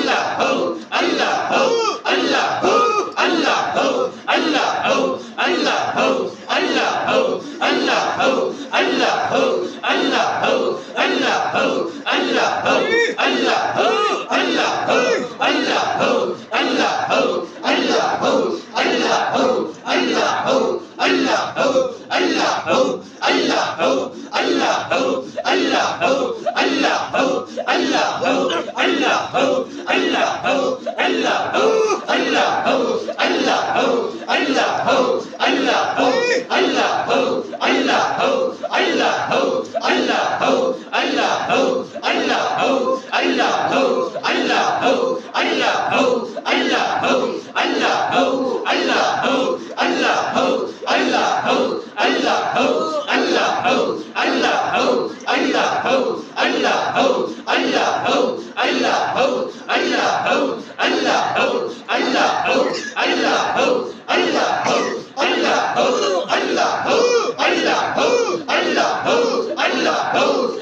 Allah, oh, Allah oh Allah oh Allah oh Allah oh Allah oh Allah oh Allah oh Allah oh Allah oh Allah oh Allah oh Allah oh Allah oh Allah oh oh Allah,